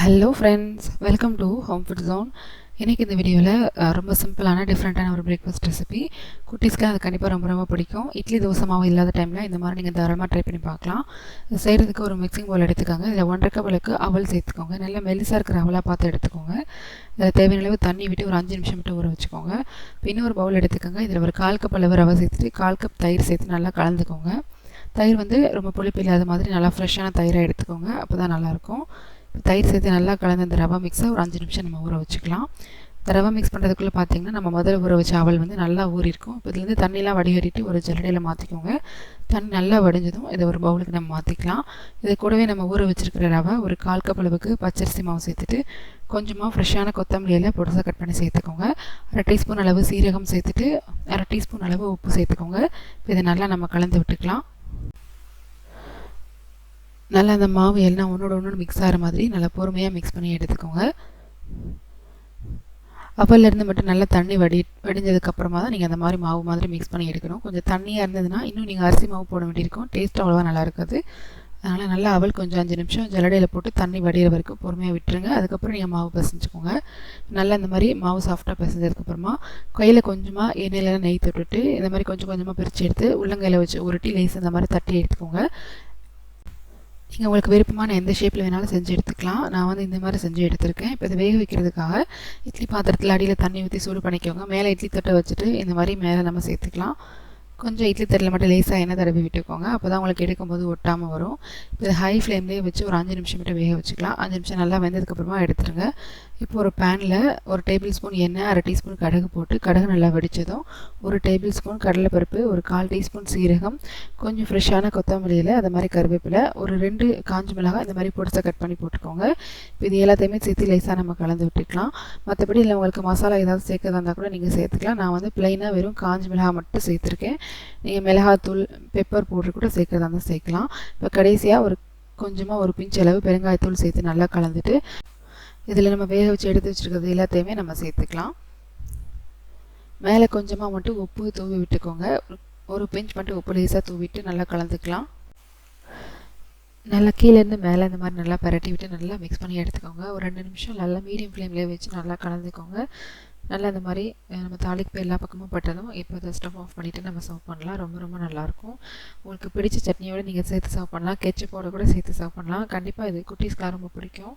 Hello friends welcome to home food zone இன்றைக்கி இந்த வீடியோவில் ரொம்ப சிம்பிளான டிஃப்ரெண்ட்டான ஒரு பிரேக்ஃபாஸ்ட் ரெசிபி குட்டீஸ்க்கு அது கண்டிப்பாக ரொம்ப ரொம்ப பிடிக்கும். இட்லி தோசை மாவு இல்லாத டைமில் இந்த மாதிரி நீங்கள் தாராளமாக ட்ரை பண்ணி பார்க்கலாம். இது செய்கிறதுக்கு ஒரு மிக்சிங் பவுல் எடுத்துக்கோங்க. இதில் ஒன்றரை கப்பலுக்கு அவல் சேர்த்துக்கோங்க. நல்லா மெலிசாக இருக்கிற அவலாக பார்த்து எடுத்துக்கோங்க. இதில் தேவையான அளவு தண்ணி விட்டு ஒரு அஞ்சு நிமிஷம் மட்டும் ஊற வச்சுக்கோங்க. இன்னொரு பவுல் எடுத்துக்கோங்க. இதில் ஒரு கால் கப் அளவு ரவை சேர்த்துட்டு கால் கப் தயிர் சேர்த்து நல்லா கலந்துக்கோங்க. தயிர் வந்து ரொம்ப புளிப்பு இல்லாத மாதிரி நல்லா ஃப்ரெஷ்ஷான தயிராக எடுத்துக்கோங்க. அப்போ தான் நல்லாயிருக்கும் தயிர் சேர்த்து நல்லா கலந்து அந்த ரவா மிக்ஸை ஒரு அஞ்சு நிமிஷம் நம்ம ஊற வச்சுக்கலாம். இந்த ரவா மிக்ஸ் பண்ணுறதுக்குள்ளே பார்த்தீங்கன்னா நம்ம முதல்ல ஊற வச்ச அவள் வந்து நல்லா ஊறிருக்கும். இப்போ இதுலேருந்து தண்ணிலாம் வடிகட்டிட்டு ஒரு ஜல்லடையில் மாற்றிக்கோங்க தண்ணி நல்லா வடிஞ்சதும் இதை ஒரு பவுலுக்கு நம்ம மாற்றிக்கலாம் இது கூடவே நம்ம ஊற வச்சுருக்கிற ரவை ஒரு கால் கப் அளவுக்கு பச்சரிசி மாவு சேர்த்துட்டு கொஞ்சமாக ஃப்ரெஷ்ஷான கொத்தமல்லியில் பொடுசாக கட் பண்ணி சேர்த்துக்கோங்க. அரை டீஸ்பூன் அளவு சீரகம் சேர்த்துட்டு அரை டீஸ்பூன் அளவு உப்பு சேர்த்துக்கோங்க. இப்போ இதை நல்லா நம்ம கலந்து விட்டுக்கலாம். நல்லா அந்த மாவு எல்லாம் ஒன்றோட ஒன்று மிக்ஸ் ஆகிற மாதிரி நல்லா பொறுமையாக மிக்ஸ் பண்ணி எடுத்துக்கோங்க. அப்போலேருந்து மட்டும் நல்லா தண்ணி வடி வடிஞ்சதுக்கப்புறமா தான் நீங்கள் அந்த மாதிரி மாவு மாதிரி மிக்ஸ் பண்ணி எடுக்கணும். கொஞ்சம் தண்ணியாக இருந்ததுன்னா இன்னும் நீங்கள் அரிசி மாவு போட வேண்டியிருக்கும். டேஸ்ட் அவ்வளோவா நல்லா இருக்காது. அதனால் நல்லா அவல் கொஞ்சம் அஞ்சு நிமிஷம் ஜலடையில் போட்டு தண்ணி வடிகிற வரைக்கும் பொறுமையாக விட்டுருங்க. அதுக்கப்புறம் நீங்கள் மாவு பிசைஞ்சுக்கோங்க. நல்லா இந்த மாதிரி மாவு சாஃப்டாக பிசைஞ்சதுக்கப்புறமா கையில் கொஞ்சமாக எண்ணெயிலலாம் நெய் தொட்டுட்டு இந்த மாதிரி கொஞ்சம் கொஞ்சமாக பிரித்து எடுத்து உள்ளங்கையில் வச்சு உருட்டி லேஸ் இந்த மாதிரி தட்டி எடுத்துக்கோங்க. நீங்கள் உங்களுக்கு விருப்பமான எந்த ஷேப்பில் வேணாலும் செஞ்சு எடுத்துக்கலாம். நான் வந்து இந்த மாதிரி செஞ்சு எடுத்திருக்கேன். இப்போ இதை வேக வைக்கிறதுக்காக இட்லி பாத்திரத்தில் அடியில் தண்ணி ஊற்றி சூடு பண்ணிக்கோங்க. மேலே இட்லி தட்டை வச்சுட்டு இந்த மாதிரி மேலே நம்ம சேர்த்துக்கலாம். கொஞ்சம் இட்லி தட்டில் மட்டும் லேசாக எண்ணெய் தடவி விட்டுக்கோங்க. அப்போ தான் உங்களுக்கு எடுக்கும்போது ஒட்டாமல் வரும். இப்போ இதை ஹை ஃப்ளேம்லேயே வச்சு ஒரு அஞ்சு நிமிஷம் மட்டும் வேக வச்சுக்கலாம். அஞ்சு நிமிஷம் நல்லா வெந்ததுக்கப்புறமா எடுத்துருங்க. இப்போ ஒரு பேனில் ஒரு டேபிள் ஸ்பூன் எண்ணெய் அரை டீஸ்பூன் கடுகு போட்டு கடுகு நல்லா வெடித்ததும் ஒரு டேபிள் ஸ்பூன் கடலைப்பருப்பு ஒரு கால் டீஸ்பூன் சீரகம் கொஞ்சம் ஃப்ரெஷ்ஷான கொத்தமல்லியில் அது மாதிரி கருவேப்பிலை ஒரு ரெண்டு காஞ்ச மிளகாய் இந்த மாதிரி பொடிசாக கட் பண்ணி போட்டுக்கோங்க. இப்போ இது எல்லாத்தையுமே சேர்த்து லேசாக நம்ம கலந்து விட்டுக்கலாம். மற்றபடி இல்லை உங்களுக்கு மசாலா ஏதாவது சேர்க்கறதா இருந்தால் கூட நீங்கள் சேர்த்துக்கலாம். நான் வந்து ப்ளைனாக வெறும் காஞ்சி மிளகாய் மட்டும் சேர்த்துருக்கேன். நீங்கள் மிளகாத்தூள் பெப்பர் பவுடர் கூட சேர்க்குறதா இருந்தால் சேர்க்கலாம். இப்போ கடைசியாக ஒரு கொஞ்சமாக ஒரு பிஞ்ச் அளவு பெருங்காயத்தூள் சேர்த்து நல்லா கலந்துட்டு இதில் நம்ம வேக வச்சு எடுத்து வச்சுருக்கிறது எல்லாத்தையுமே நம்ம சேர்த்துக்கலாம். மேலே கொஞ்சமாக மட்டும் உப்பு தூவி விட்டுக்கோங்க. ஒரு பிஞ்ச் மட்டும் உப்பு லேசாக தூவிட்டு நல்லா கலந்துக்கலாம். நல்லா கீழேருந்து மேலே இந்த மாதிரி நல்லா பரட்டி விட்டு நல்லா மிக்ஸ் பண்ணி எடுத்துக்கோங்க. ஒரு ரெண்டு நிமிஷம் நல்லா மீடியம் ஃப்ளேம்லேயே வச்சு நல்லா கலந்துக்கோங்க. நல்லா இந்த மாதிரி நம்ம தாளிக்கு எல்லா பக்கமும் பட்டதும் இப்போ இதை ஸ்டவ் ஆஃப் பண்ணிவிட்டு நம்ம சர்வ் பண்ணலாம். ரொம்ப ரொம்ப நல்லாயிருக்கும் உங்களுக்கு பிடிச்ச சட்னியோடு நீங்கள் சேர்த்து சர்வ் பண்ணலாம். கெச்சப்போட கூட சேர்த்து சர்வ் பண்ணலாம். கண்டிப்பாக இது குட்டீஸ்க்கெலாம் ரொம்ப பிடிக்கும்.